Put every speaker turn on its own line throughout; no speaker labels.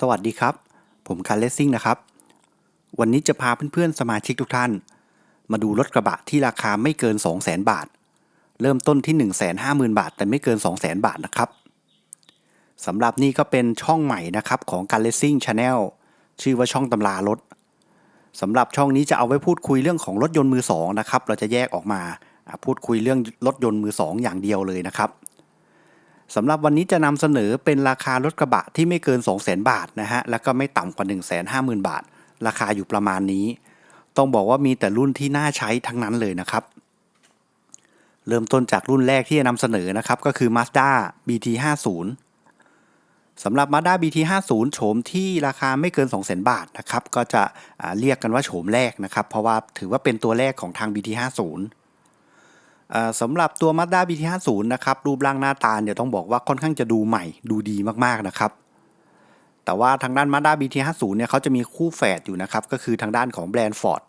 สวัสดีครับ ผมคันเลสซิ่งนะครับ วันนี้จะพาเพื่อนๆสมาชิกทุกท่าน มาดูรถกระบะที่ราคาไม่เกิน 200,000บาท เริ่มต้นที่ 150,000 บาท แต่ไม่เกิน 200,000บาทนะครับสำหรับนี่ก็เป็นช่องใหม่นะครับของการเลสซิ่งชาแนลชื่อว่าช่องตำรารถสำหรับช่องนี้จะเอาไว้พูดคุยเรื่องของรถยนต์มือสองนะครับ เราจะแยกออกมาพูดคุยเรื่องรถยนต์มือสองอย่างเดียวเลยนะครับ สำหรับวันนี้จะนำเสนอเป็นราคารถกระบะที่ไม่เกิน 200,000 บาทนะฮะ แล้วก็ไม่ต่ำกว่า 150,000 บาท ราคาอยู่ประมาณนี้ ต้องบอกว่ามีแต่รุ่นที่น่าใช้ทั้งนั้นเลยนะครับ เริ่มต้นจากรุ่นแรกที่จะนำเสนอนะครับก็คือ Mazda BT50 สำหรับ Mazda BT50 โฉมที่ราคาไม่เกิน 200,000 บาทนะครับ ก็จะเรียกกันว่าโฉมแรกนะครับ เพราะว่าถือว่าเป็นตัวแรกของทาง BT50 อ่า สำหรับตัว Mazda BT50 นะครับรูปร่างหน้าตาเนี่ยต้องบอกว่าค่อนข้างจะดูใหม่ดูดีมากๆนะครับ แต่ว่าทางด้าน Mazda BT50 เนี่ยเขาจะมีคู่แฝดอยู่นะครับ ก็คือทางด้านของแบรนด์ Ford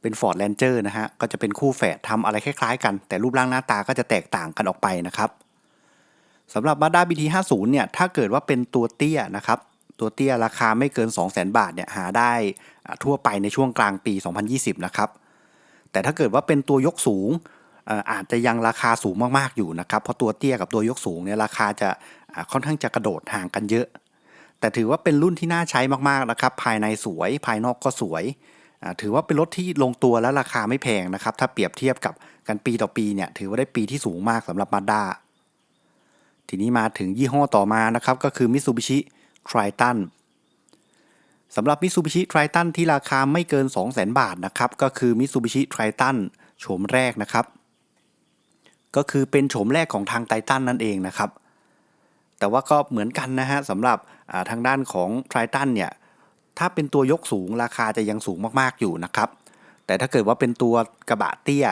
เป็น Ford Ranger นะฮะก็จะเป็นคู่แฝดทำอะไรคล้ายๆกัน แต่รูปร่างหน้าตาก็จะแตกต่างกันออกไปนะครับสำหรับ Mazda BT50 เนี่ยถ้าเกิดว่าเป็นตัวเตี้ยนะครับตัวเตี้ยราคาไม่เกิน 200,000 บาทเนี่ยหาได้ทั่วไปในช่วงกลางปี 2020 นะครับแต่ถ้าเกิดว่าเป็นตัวยกสูง อาจจะยังราคาสูงมากๆอยู่นะครับ เพราะตัวเตี้ยกับตัวยกสูงเนี่ยราคาจะค่อนข้างจะกระโดดห่างกันเยอะ แต่ถือว่าเป็นรุ่นที่น่าใช้มากๆนะครับ ภายในสวยภายนอกก็สวย ถือว่าเป็นรถที่ลงตัวและราคาไม่แพงนะครับ ถ้าเปรียบเทียบกับกันปีต่อปีเนี่ยถือว่าได้ปีที่สูงมากสำหรับ Mazda ทีนี้มาถึงยี่ห้อต่อมานะครับก็คือ Mitsubishi Triton สำหรับ Mitsubishi Triton ที่ราคาไม่เกิน 200,000 บาทนะครับก็คือ Mitsubishi Triton โฉมแรกนะครับ ก็คือเป็นโฉมแรกของทางไททันนั่นเองนะครับ แต่ว่าก็เหมือนกันนะฮะสำหรับทางด้านของ Triton เนี่ยถ้าเป็นตัวยกสูงราคาจะยังสูงมากๆอยู่นะครับ แต่ถ้าเกิดว่าเป็นตัวกระบะเตี้ย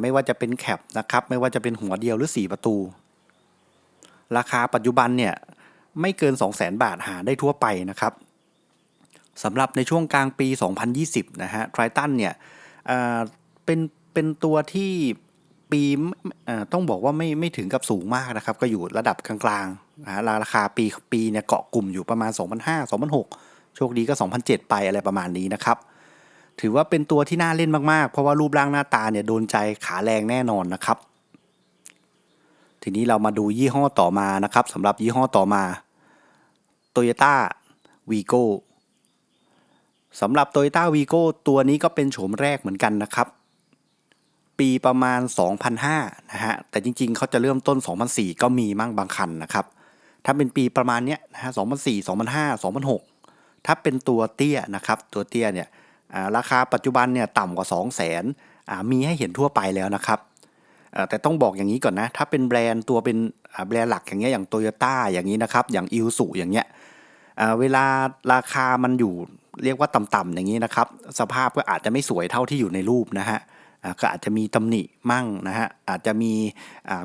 ไม่ว่าจะเป็นแคปนะครับไม่ว่าจะเป็นหัวเดียวหรือ 4 ประตู ราคาปัจจุบันเนี่ยไม่เกิน 200,000 บาทหาได้ทั่วไปนะครับสำหรับในช่วงกลางปี 2020 นะฮะ Triton เนี่ยเป็นเป็นตัวที่ ปีต้องบอกว่าไม่ไม่ถึงกับสูงมากนะครับ ก็อยู่ระดับกลางๆนะราคาปีปีเนี่ยเกาะกลุ่มอยู่ประมาณ2005 2006โชคดีก็ 2007 ไปอะไรประมาณนี้นะครับ ถือว่าเป็นตัวที่น่าเล่นมากๆ เพราะว่ารูปร่างหน้าตาเนี่ยโดนใจขาแรงแน่นอนนะครับ ทีนี้เรามาดูยี่ห้อต่อมานะครับสำหรับยี่ห้อต่อมา Toyota Vigo สำหรับ Toyota Vigo ตัวนี้ก็เป็นโฉมแรกเหมือนกันนะครับ ปีประมาณ 2005นะฮะ แต่จริงๆ เขาจะเริ่มต้น 2004 ก็มีมั่งบางคันนะครับ ถ้าเป็นปีประมาณเนี้ยนะฮะ2004 2005 2006 ถ้าเป็นตัวเตี้ยนะครับ ตัวเตี้ยเนี่ยราคาปัจจุบันเนี่ยต่ำกว่า 2 0 0 0 0 0มีให้เห็นทั่วไปแล้วนะครับ แต่ต้องบอกอย่างนี้ก่อนนะ ถ้าเป็นแบรนด์ตัวเป็นแบรนด์หลักอย่างเงี้ยอย่างโตโยต้าอย่างนี้นะครับ อย่างอิ s สุอย่างเงี้ยเวลาราคามันอยู่เรียกว่าต่ำๆอย่างนี้นะครับ สภาพก็อาจจะไม่สวยเท่าที่อยู่ในรูปนะฮะ ก็อาจจะมีตำหนิมั่งนะฮะอาจจะมี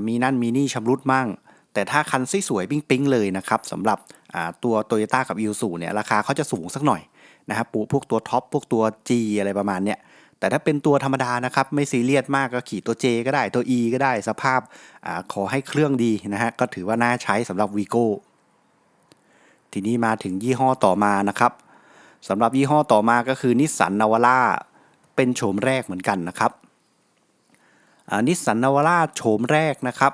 มีนั่นมีนี่ชำรุดมั่ง แต่ถ้าคันสวยๆปิ๊งๆเลยนะครับสำหรับตัวโตโยต้ากับอิ s สุเนี่ยราคาเขาจะสูงสักหน่อยนะครับปูพวกตัวท็อปพวกตัว G อะไรประมาณเนี้ยแต่ถ้าเป็นตัวธรรมดานะครับไม่ซีเรียสมากก็ขี่ตัว J ก็ได้ตัว E ก็ได้สภาพอขอให้เครื่องดีนะฮะก็ถือว่าน่าใช้สำหรับ Vigo ทีนี้มาถึงยี่ห้อต่อมานะครับสำหรับยี่ห้อต่อมาก็คือนิสสันนาวาร่าเป็นโฉมแรกเหมือนกันนะครับ นิสสันนาวาร่าโฉมแรกนะครับ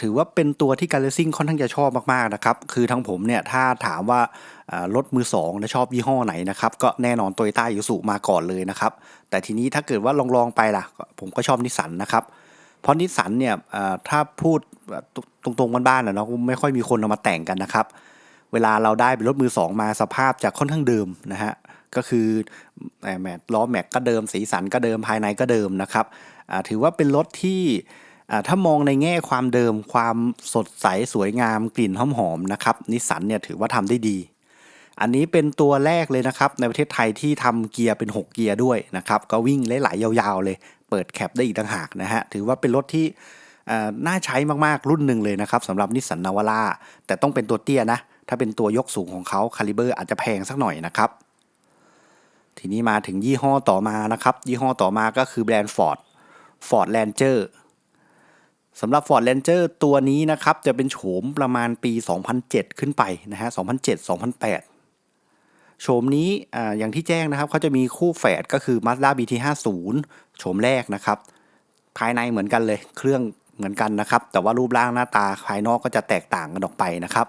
ถือว่าเป็นตัวที่การเลซิ่งค่อนข้างจะชอบมากๆนะครับ คือทั้งผมเนี่ยถ้าถามว่ารถมือสองนะชอบยี่ห้อไหนนะครับ ก็แน่นอนโตโยต้ายูสุมาก่อนเลยนะครับ แต่ทีนี้ถ้าเกิดว่าลองๆไปล่ะ ผมก็ชอบนิสสันนะครับ เพราะนิสสันเนี่ยถ้าพูดตรงๆบ้านๆนะเนาะไม่ค่อยมีคนเอามาแต่งกันนะครับ เวลาเราได้เป็นรถมือสองมาสภาพจะค่อนข้างเดิมนะฮะก็คือแหมแหมล้อแม็กก็เดิมสีสันก็เดิมภายในก็เดิมนะครับ ถือว่าเป็นรถที่ถ้ามองในแง่ความเดิมความสดใสสวยงามกลิ่นหอมๆนะครับนิสสันเนี่ยถือว่าทำได้ดี อันนี้เป็นตัวแรกเลยนะครับ ในประเทศไทยที่ทำเกียร์เป็น 6 เกียร์ด้วยนะครับ ก็วิ่งหลายๆยาวๆ เลย เปิดแคปได้อีกต่างหากนะฮะถือว่าเป็นรถที่น่าใช้มากๆรุ่นหนึ่งเลยนะครับสำหรับนิสสันนาวาร่าแต่ต้องเป็นตัวเตี้ยนะ ถ้าเป็นตัวยกสูงของเขาคาลิเบอร์อาจจะแพงสักหน่อยนะครับทีนี้มาถึงยี่ห้อต่อมานะครับ ยี่ห้อต่อมาก็คือแบรนด์ Ford Ford Ranger สำหรับ Ford Ranger ตัวนี้นะครับ จะเป็นโฉมประมาณปี 2007 ขึ้นไปนะฮะ 2007 2008 โฉมนี้ออย่างที่แจ้งนะครับเขาจะมีคู่แฝดก็คือ Mazda BT50 โฉมแรกนะครับ ภายในเหมือนกันเลย เครื่องเหมือนกันนะครับ แต่ว่ารูปร่างหน้าตาภายนอกก็จะแตกต่างกันออกไปนะครับ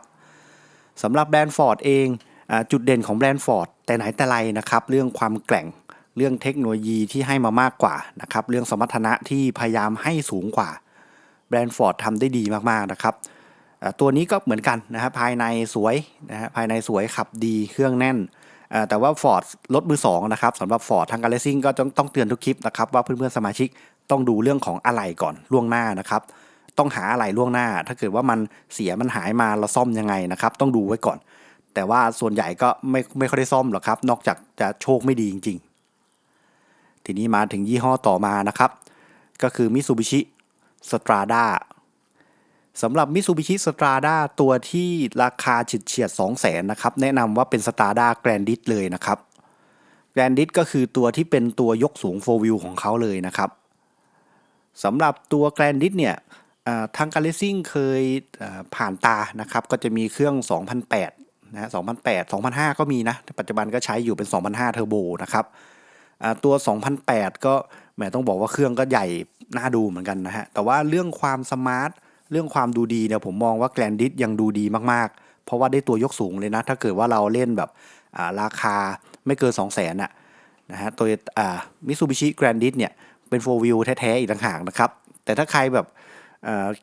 สำหรับแบรนด์ฟอร์ดเองอจุดเด่นของแบรนด์ฟอร์ดแต่ไหนแต่ไรนะครับ เรื่องความแกร่ง เรื่องเทคโนโลยีที่ให้มามากกว่านะครับเรื่องสมรรถนะที่พยายามให้สูงกว่าแบรนด์ฟอร์ดทำได้ดีมากๆนะครับตัวนี้ก็เหมือนกันนะครับภายในสวยนะฮะภายในสวยขับดีเครื่องแน่น แต่ว่า Ford รถมือสองนะครับสำหรับ Ford ทางการเลสซิ่งก็ต้องต้องเตือนทุกคลิปนะครับว่าเพื่อนๆสมาชิกต้องดูเรื่องของอะไหล่ก่อนล่วงหน้านะครับต้องหาอะไหล่ล่วงหน้า ถ้าเกิดว่ามันเสียมันหายมาเราซ่อมยังไงนะครับต้องดูไว้ก่อน แต่ว่าส่วนใหญ่ก็ไม่ไม่ค่อยได้ซ่อมหรอกครับนอกจากจะโชคไม่ดีจริงๆ ทีนี้มาถึงยี่ห้อต่อมานะครับ ก็คือ Mitsubishi Strada สำหรับ Mitsubishi Strada ตัวที่ราคาฉิดเฉียด2 0 0 0 0นนะครับ แนะนำว่าเป็น Strada Grandis เลยนะครับ Grandis ก็คือตัวที่เป็นตัวยกสูง 4 wheel ของเขาเลยนะครับสำหรับตัว Grandis เนี่ยทางการเลสซิ่งเคยผ่านตานะครับ ก็จะมีเครื่อง 2008นะ2008 2005 ก็มีนะ ปัจจุบันก็ใช้อยู่เป็น 2005 เทอร์โบนะครับ ตัว 2008 ก็แหมต้องบอกว่าเครื่องก็ใหญ่น่าดูเหมือนกันนะฮะ แต่ว่าเรื่องความสมาร์ทเรื่องความดูดีเนี่ยผมมองว่าแกลนดิสยังดูดีมากๆ เพราะว่าได้ตัวยกสูงเลยนะ ถ้าเกิดว่าเราเล่นแบบราคาไม่เกิน 2 0 0 0 0นน่ะนะฮะตัวมิซูบิชิแกรนดิสเนี่ยเป็นโฟวิวแท้ๆอีกต่างหากนะครับ แต่ถ้าใครแบบ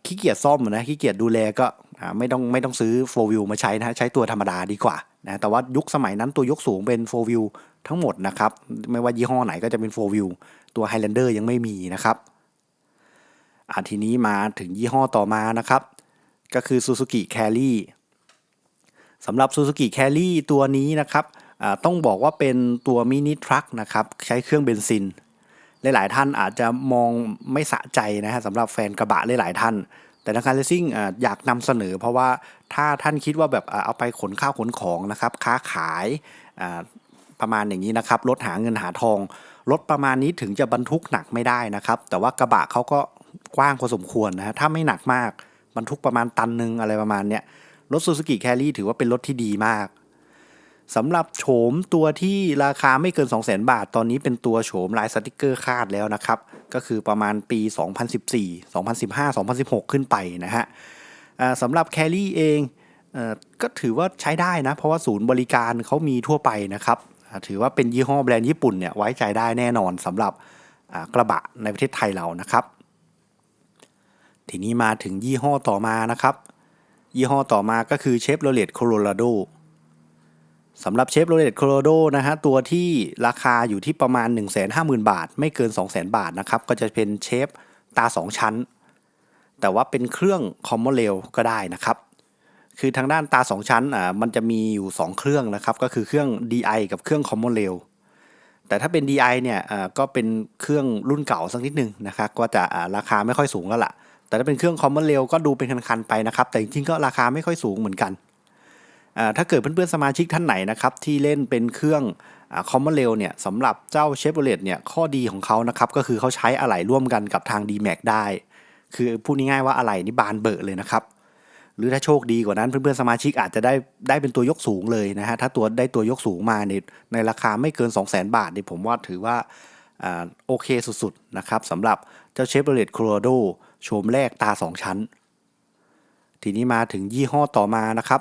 ขี้เกียจซ่อมนะขี้เกียจดูแลก็ไม่ต้องไม่ต้องซื้อโฟวิวมาใช้นะฮะใช้ตัวธรรมดาดีกว่า นะแต่ว่ายุคสมัยนั้นตัวยกสูงเป็นโฟวิวทั้งหมดนะครับ ไม่ว่ายี่ห้อไหนก็จะเป็นโฟวิวตัว Highlander ยังไม่มีนะครับอาทีนี้มาถึงยี่ห้อต่อมานะครับ ก็คือ Suzuki Carry สำหรับ Suzuki Carry ตัวนี้นะครับต้องบอกว่าเป็นตัวมินิทรัคนะครับใช้เครื่องเบนซิน หลาย ๆ ท่านอาจจะมองไม่สะใจนะฮะสำหรับแฟนกระบะหลาย ๆ ท่าน แต่ทางการเลสซิ่งอยากนำเสนอ เพราะว่าถ้าท่านคิดว่าแบบเอาไปขนข้าวขนของนะครับค้าขายประมาณอย่างนี้นะครับรถหาเงินหาทองรถประมาณนี้ถึงจะบรรทุกหนักไม่ได้นะครับ แต่ว่ากระบะเขาก็กว้างพอสมควรนะฮะถ้าไม่หนักมากบรรทุกประมาณตันหนึ่งอะไรประมาณเนี้ยรถซูซูกิแครี่ถือว่าเป็นรถที่ดีมาก สำหรับโฉมตัวที่ราคาไม่เกิน 2 0 0 0 0 0 บาท ตอนนี้เป็นตัวโฉมลายสติกเกอร์คาดแล้วนะครับ ก็คือประมาณปี 2014 2015 2016 ขึ้นไปนะฮะสำหรับ Carry เองเอ่อก็ถือว่าใช้ได้นะ เพราะว่าศูนย์บริการเขามีทั่วไปนะครับ ถือว่าเป็นยี่ห้อแบรนด์ญี่ปุ่นเนี่ยไว้ใจได้แน่นอนสำหรับกระบะในประเทศไทยเรานะครับ ทีนี้มาถึงยี่ห้อต่อมานะครับ ยี่ห้อต่อมาก็คือเชฟโรเลตโคโลราโด สำหรับเชฟโรเลตโคโลโดนะฮะตัวที่ราคาอยู่ที่ประมาณ 150,000 บาท ไม่เกิน 200,000 บาทนะครับ ก็จะเป็นเชฟตา 2 ชั้น แต่ว่าเป็นเครื่องคอมมอนเรลก็ได้นะครับ คือทางด้านตา 2 ชั้นอ่ามันจะมีอยู่ 2 เครื่องนะครับ ก็คือเครื่อง DI กับเครื่อง Common Rail แต่ถ้าเป็น DI เนี่ยอ่าก็เป็นเครื่องรุ่นเก่าสักนิดนึงนะครับก็จะอ่าราคาไม่ค่อยสูงแล้วล่ะแต่ถ้าเป็นเครื่อง Common Rail ก็ดูเป็นคันๆไปนะครับแต่จริงๆก็ราคาไม่ค่อยสูงเหมือนกัน ถ้าเกิดเพื่อนๆสมาชิกท่านไหนนะครับที่เล่นเป็นเครื่องคอ่า Common Rail เนี่ยสำหรับเจ้า Chevrolet เนี่ยข้อดีของเขานะครับก็คือเขาใช้อะไหล่ร่วมกันกับทาง D-Max ได้ คือพูดง่ายๆว่าอะไหล่นี่บานเบอะเลยนะครับ หรือถ้าโชคดีกว่านั้นเพื่อนๆสมาชิกอาจจะได้ได้เป็นตัวยกสูงเลยนะฮะถ้าตัวได้ตัวยกสูงมาในในราคาไม่เกิน 2 0 0 0 0 0 บาทนี่ผมว่าถือว่าอ่าโอเคสุดๆนะครับสำหรับเจ้าเชฟโรเลตโคโลราโดโฉมแรกตา 2 ชั้น ทีนี้มาถึงยี่ห้อต่อมานะครับ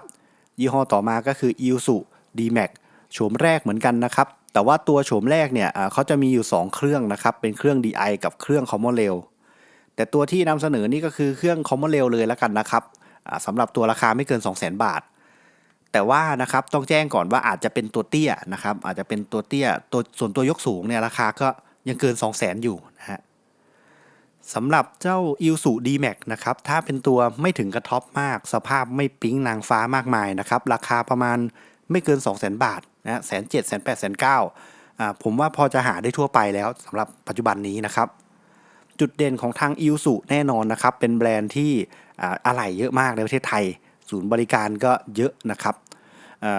ยี่ห้อต่อมาก็คือ i l s u D-Max โฉมแรกเหมือนกันนะครับ แต่ว่าตัวโฉมแรกเนี่ยเขาจะมีอยู่ 2 เครื่องนะครับ เป็นเครื่อง DI กับเครื่อง Common Rail แต่ตัวที่นำเสนอนี่ก็คือเครื่อง Common Rail เลยแล้วกันนะครับอ่าสำหรับตัวราคาไม่เกิน 2 0 0 0 0 0 บาท แต่ว่านะครับต้องแจ้งก่อนว่าอาจจะเป็นตัวเตี้ยนะครับอาจจะเป็นตัวเตี้ยตัวส่วนตัวยกสูงเนี่ยราคาก็ยังเกิน 2 0 0 0 0 0 อยู่นะฮะ สำหรับเจ้า i l s u D-Max นะครับ ถ้าเป็นตัวไม่ถึงกระท็อปมาก สภาพไม่ปิ๊งนางฟ้ามากมายนะครับ ราคาประมาณไม่เกิน 2 0 0 0 0 0 บาทนะแสนเจ็ดแสนแปดแสนเก้าผมว่าพอจะหาได้ทั่วไปแล้วสำหรับปัจจุบันนี้นะครับ จุดเด่นของทางอิลสุแน่นอนนะครับ เป็นแบรนด์ที่อ่อะไหล่เยอะมากในประเทศไทย ศูนย์บริการก็เยอะนะครับ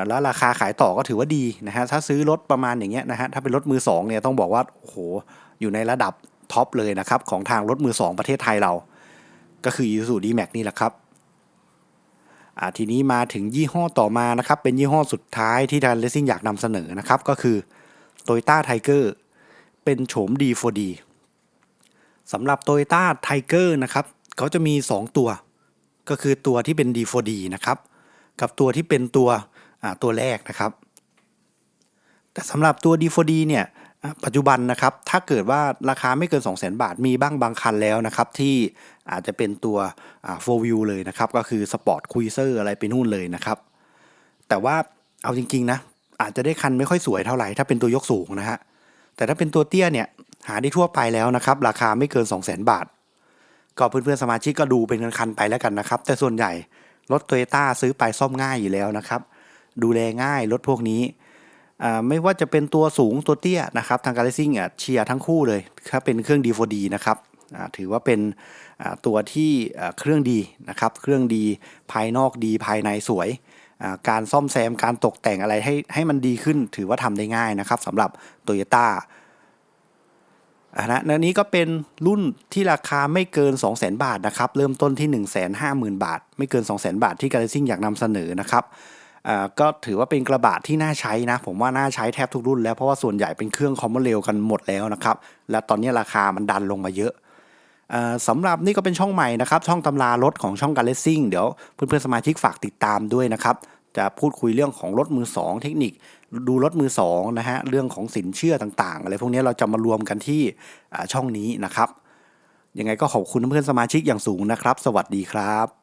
แล้วราคาขายต่อก็ถือว่าดีนะฮะถ้าซื้อรถประมาณอย่างเงี้ยนะฮะถ้าเป็นรถมือสองเนี่ยต้องบอกว่าโอ้โหอยู่ในระดับ ท็อปเลยนะครับของทางรถมือสองประเทศไทยเรา ก็คือ i s u d m a x นี่แหละครับทีนี้มาถึงยี่ห้อต่อมานะครับ เป็นยี่ห้อสุดท้ายที่ทางเลสซิ่งอยากนำเสนอนะครับ ก็คือ Toyota Tiger เป็นโฉม D4D สำหรับ Toyota Tiger นะครับเขาจะมี 2 ตัว ก็คือตัวที่เป็น D4D นะครับ กับตัวที่เป็นตัวตัวแรกนะครับ แต่สำหรับตัว D4D เนี่ย ปัจจุบันนะครับ ถ้าเกิดว่าราคาไม่เกิน 200,000 บาท มีบ้างบางคันแล้วนะครับ ที่อาจจะเป็นตัว 4 wheel เลยนะครับ ก็คือ Sport Cruiser อะไรไปนู่นเลยนะครับ แต่ว่าเอาจริง ๆ นะ อาจจะได้คันไม่ค่อยสวยเท่าไหร่ ถ้าเป็นตัวยกสูงนะฮะ แต่ถ้าเป็นตัวเตี้ยเนี่ย หาได้ทั่วไปแล้วนะครับ ราคาไม่เกิน 200,000 บาท ก็เพื่อนๆสมาชิกก็ดูเป็นคันๆไปแล้วกันนะครับ แต่ส่วนใหญ่รถโตโยต้าซื้อไปซ่อมง่ายอยู่แล้วนะครับ ดูแลง่ายรถพวกนี้ ไม่ว่าจะเป็นตัวสูงตัวเตี้ยนะครับทางการเลสซิ่งอะเชียร์ทั้งคู่เลยถ้าเป็นเครื่อง D4D นะครับถือว่าเป็นตัวที่เครื่องดีนะครับเครื่องดีภายนอกดีภายในสวย การซ่อมแซมการตกแต่งอะไรให้ให้มันดีขึ้น ถือว่าทำได้ง่ายนะครับสำหรับโตโยต้าอ่านะนี้ก็เป็นรุ่นที่ราคาไม่เกิน 200,000 บาทนะครับ เริ่มต้นที่ 150,000 บาท ไม่เกิน 200,000 บาทที่การเลสซิ่งอยากนำเสนอนะครับ ก็ถือว่าเป็นกระบะที่น่าใช้นะ ผมว่าน่าใช้แทบทุกรุ่นแล้ว เพราะว่าส่วนใหญ่เป็นเครื่องคอมมอนเรลกันหมดแล้วนะครับ และตอนนี้ราคามันดันลงมาเยอะสำหรับนี่ก็เป็นช่องใหม่นะครับ ช่องตำรารถของช่องการเลสซิ่งเดี๋ยวเพื่อนๆสมาชิกฝากติดตามด้วยนะครับ จะพูดคุยเรื่องของรถมือสองเทคนิค ดูรถมือสองนะฮะเรื่องของสินเชื่อต่างๆอะไรพวกนี้เราจะมารวมกันที่ช่องนี้นะครับยังไงก็ขอบคุณเพื่อนๆสมาชิกอย่างสูงนะครับ สวัสดีครับ